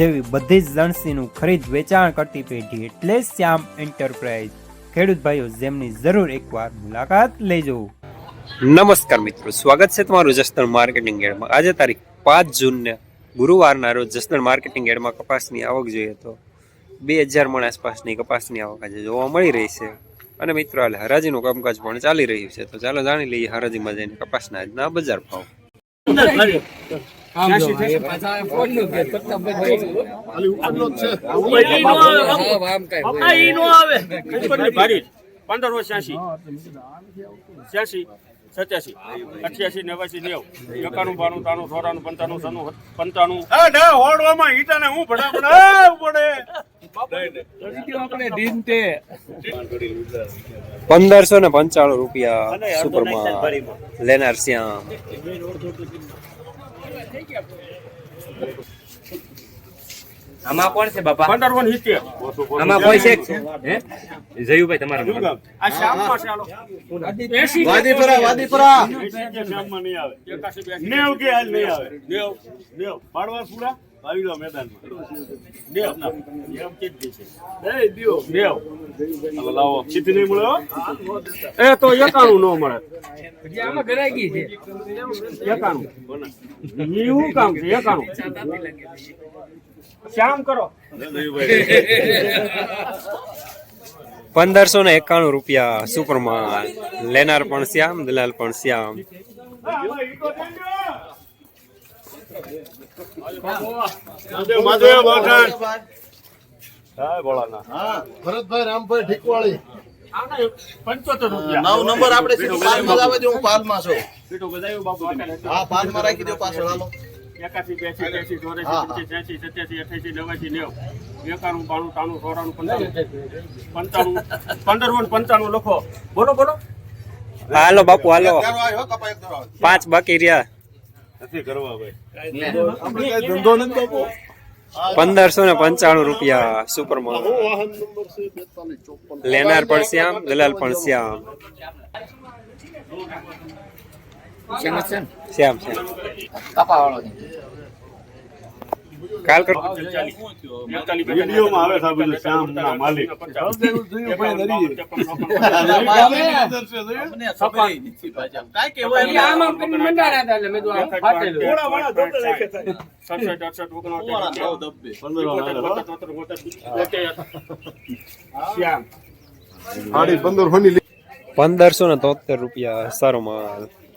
જેવી બધી જ લણસીનું ખરીદ વેચાણ કરતી પેઢી એટલે શ્યામ એન્ટરપ્રાઇઝ. ખેડૂત ભાઈઓ, જેમની જરૂર એકવાર મુલાકાત લેજો. નમસ્કાર મિત્રો, સ્વાગત છે તમારું જસદણ માર્કેટિંગ એડમાં. આજે તારીખ પાંચ જૂનને ગુરુવારના રોજ જસદણ માર્કેટિંગ એડમાં કપાસની આવક જોઈએ તો બે હજાર મણ આસપાસની કપાસની આવક આજે જોવા મળી રહી છે. અને મિત્રો, હાલ હરાજીનું કામકાજ પણ ચાલી રહ્યું છે. તો ચાલો જાણી લઈએ હરાજીમાં જઈને કપાસના આજના બજાર ભાવ. પંદર છ્યાસી. છ્યાસી સત્યાસી. અઠ્યાસી નેવાસી નેવ. એકાણું બાણું ત્રાણું ચોરાણું પંચાણું સનું પંચાણું. હોડવામાં ઈટાને હું પડે પંદરસો ને પંચાણું રૂપિયા સુપરમાં લેનાર શ્યામ. આમાં કોણ છે બાપા? પંદર સિત્તેર આમાં કોઈ છે? હે? જયુભાઈ તમારા આ શ્યામમાં ચાલો વાદીપરા વાદીપરા. શ્યામમાં નહીં આવે. એકાસી બ્યાસી નેવ કે હાલ નહીં આવે. નેવ નેવ. પાડવા પૂરા આવી મેદાનમાં. દેવ દિયો નેવ હાલો લાવો. ચીઠી નહીં મળે એ તો એકાણું નો મળે. આમાં ગરાગી છે. એકાણું. એવું કામ છે એકાણું. શ્યામ કરો. પંદરસો ને એકાણું રૂપિયા સુપરમાં લેનાર પણ શ્યામ દલાલ પણ શ્યામ. ભરતભાઈ રામભાઈ ઠીકવાળી પંચોતેર રૂપિયા નવ નંબર આપણે સીધું પાલમાં જ આવે હું ચોરાણું પંચાણું લખો. બોલો બોલો. હાલો બાપુ, હાલો. પાંચ બાકી રહ્યા. નથી કરવા ભાઈ. ધંધો નથી બાપુ. પંદરસો ને પંચાણું રૂપિયા બેતાલીસ ચોપન. લેનાર પણ શ્યામ દલાલ પણ શ્યામ શ્યામ. શ્યામ કાલ કર વિડીયોમાં આવે બધું શ્યામ. પંદરસો ને તોતેર રૂપિયા સારો માલ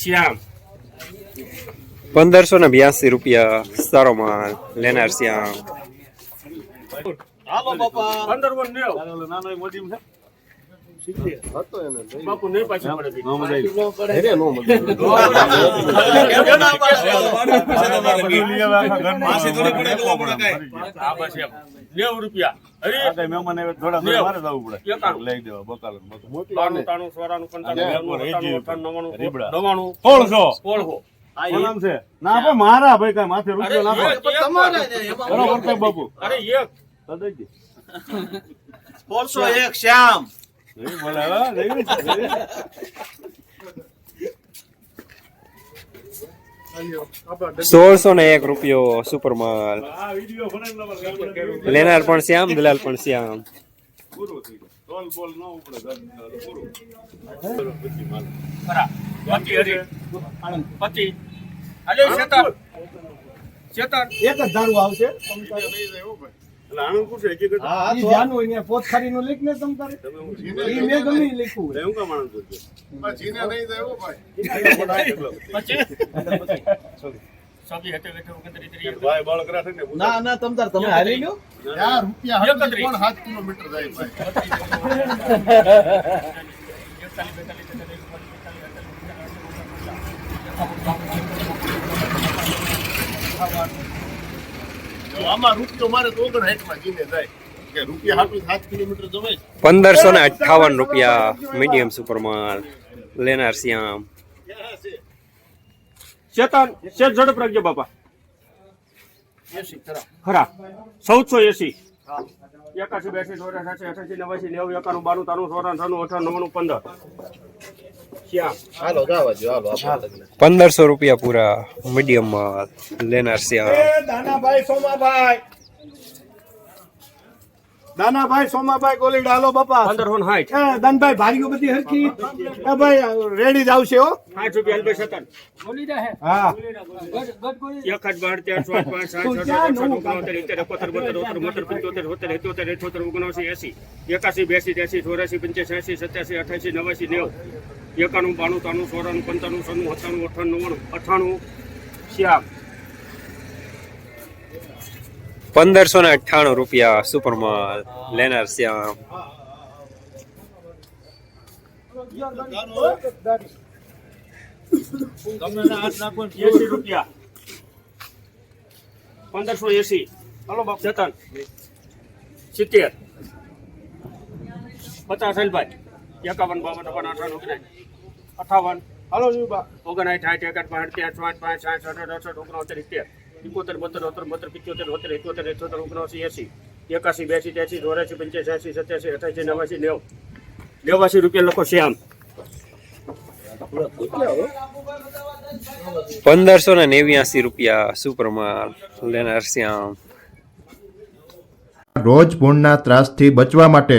શ્યામ. પંદરસો ને બ્યાસી રૂપિયા સારો માલ લેનાર શ્યામ. હાલો બાપા. પંદર વન નેવ. સોળસો. આ એક- મારા ભાઈ કઈ માથે રૂપિયો નાખો બરોબર બાપુ અરે એક પોલસો એક, શ્યામ નહીં બોલે હવે, નહીં? સોળસો ને એક રૂપિયો સુપર માલ લેનાર પણ શ્યામ દલાલ પણ શ્યામ. એક જ ધારું આવશે. ને પોત ખરીનું લીખ તમ તારે? તમે હું લો મેં ગમે ઈ લખ્યું હોય. હું કામ આણંદ પૂછજો ભાઈ. આમાં રૂપિયો મારે તો ઓગણ જીને જાય. કે રૂપિયા હાટું સાત કિલોમીટર જવાય પંદરસો ને અઠાવન રૂપિયા મીડિયમ સુપરમાલ લેનાર શ્યામ. ચેતન શેઠ ઝડપ રાખજો બાપા. ખરા. ચૌદસો એસી. એકાસી બેસી ચોરાસી અઠાસી નવાસી નેવું એકાણું બાણું ત્રાણું ચોરાણું અઠાણું નવ્વાણું પંદર. પંદરસો રૂપિયા પૂરા મીડિયમ માલ લેનાર શ્યામ દાનાભાઈ સોમાભાઈ. દાનાભાઈ સોમાભાઈ ગોલી ડાલો બાપા. પંદરસો ને સાઠ એ દાનભાઈ ભારીઓ બધી હરખી. એ ભાઈ રેડી જ આવશે હો. સાઠ રૂપિયા હલવે સતન હા? એક જ બાર તેર ચોથ પાંચ સાત છ સાત આઠ સાત ઓગણોતેર ઇત્તેર એકોતેર બોતેર ઓતેર મોતેર પંચોતેર હોતેર એકોતેર એઠોતેર ઓગણસી એસી એકાસી બ્યાસી ત્યાસી ચોરાસી પંચ્યાસી એસી સત્યાસી અઠાસી નવાસી નેવું. એકાણું બાણું ત્રાણું ચોરાણું પંચાણું સન્નું અઠાણું અઠાણું નવ્વાણું અઠાણું શ્યામ. પંદરસો ને અઠ્ઠાણું રૂપિયા સુપરમાલ લેનાર શ્યામ. એસી રૂપિયા. પંદરસો એસી હલો બાપ. જતન. સિત્તેર. પચાસ ભાઈ. એકાવન બાવન અઠાવન અઠાવન. હાલો જીવબા ઓગણસાઠ સાઠ એકઠ પાંચ ત્યાર પાંચ પાંચ સાઠ સાઠ અડસઠ ઓગણોતેર ઇત્યાર ઇકોતેર બોતેર ઓતર બોતેર પિત્યોતેર હોતેર એકોતેર એકોતેર ઓગણસી એસી. એકાસી બ્યાસી ત્યાસી ચોરાસી પંચ્યાસી સત્યાસી અઠાસી નવાસી નેવ. નેવાસી રૂપિયા લખો શ્યામ. પંદરસો ને નેવ્યાસી રૂપિયા સુપરમાલ લેનાર શ્યામ. રોજ પૂર્ણના ત્રાસથી બચવા માટે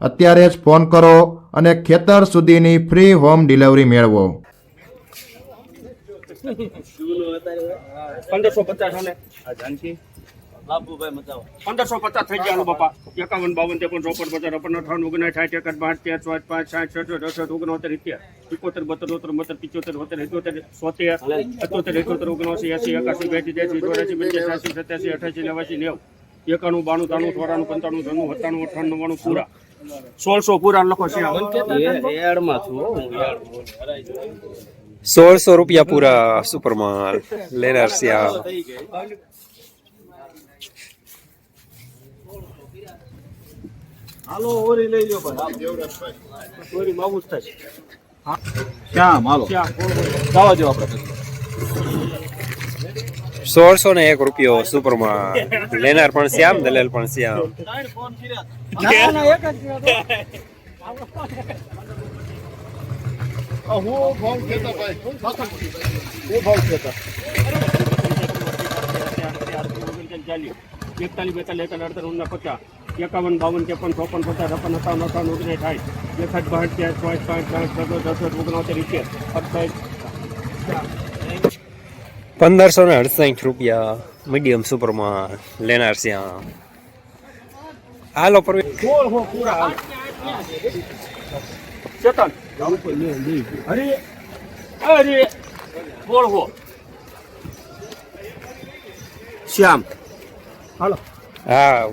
અત્યારે જ ફોન કરો અને ખેતર સુધીની ફ્રી હોમ ડિલિવરી મેળવો. પંદરસો પચાસ અને? પંદરસો પચાસ થઈ ગયા બાપા. એકાવન બાવન ત્રેપન ચોપન પચાસ અપન અઠાવન ઓગણ સાઠ એકઠ બાર તેર ચોથ પાંચ સાઠ છઠ અડસઠ ઓગણોતેર ઇત્તેર એકોતેર બોતેર ઓતર બોતેર પિચોતેર હોતેર એકોતેર સોતેર અઠોતેર એકોતેર ઓગણસી એસી એકાસી બેસી ત્યાસી ચોરાસી પંચ્યાસી સત્યાસી અઠાસી નવાસી નેવું. એકાણું બાણું ત્રાણું ચોરાણું પંચાણું ત્રાણું સત્તાણું અઠાણું નવ્વાણું પૂરા સોળસો પૂરા લખો છે સોળસો રૂપિયા પૂરા સુપરમાલ લેનાર શ્યામ હાલો ઓરી લઈ લો ભાઈ. ચોરી માવું જ થશે શ્યામ હાલો. બોલે? જાવા જો આપણે. સોળસો ને એક રૂપિયો સુપરમાં. લેનાર પણ શ્યામ દલેલ પણ શ્યામ. એકતાલીસ બેતાલીસ એકતાલીસ અડતાલીસ ઓગણસાઠ પચાસ. એકાવન બાવન ત્રેપન ચોપન પચાસ છપ્પન અઠાવન અઠાવન ઓગણીસ સાઠ એકસઠ બાસઠ ત્યાર પાંચ પાંચ પાંચ છસો દસઠ ઓગણોતેર ઇત્તેર અઠાવીસ પંદરસો ને અડસાઠ રૂપિયા મીડિયમ સુપરમાં લેનાર શ્યામ હાલો પર શ્યામ. હાલો. હા.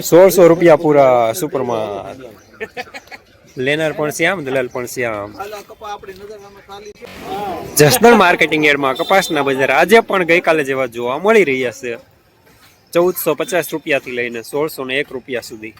સોળસો રૂપિયા પૂરા સુપરમાલ લેનાર પણ શ્યામ દલાલ પણ શ્યામ જસદણ માર્કેટિંગ યાર્ડમાં કપાસના બજાર આજે પણ ગઈકાલે જેવા જોવા મળી રહ્યા છે. ચૌદસો પચાસ રૂપિયાથી લઈને સોળસો ને એક રૂપિયા સુધી.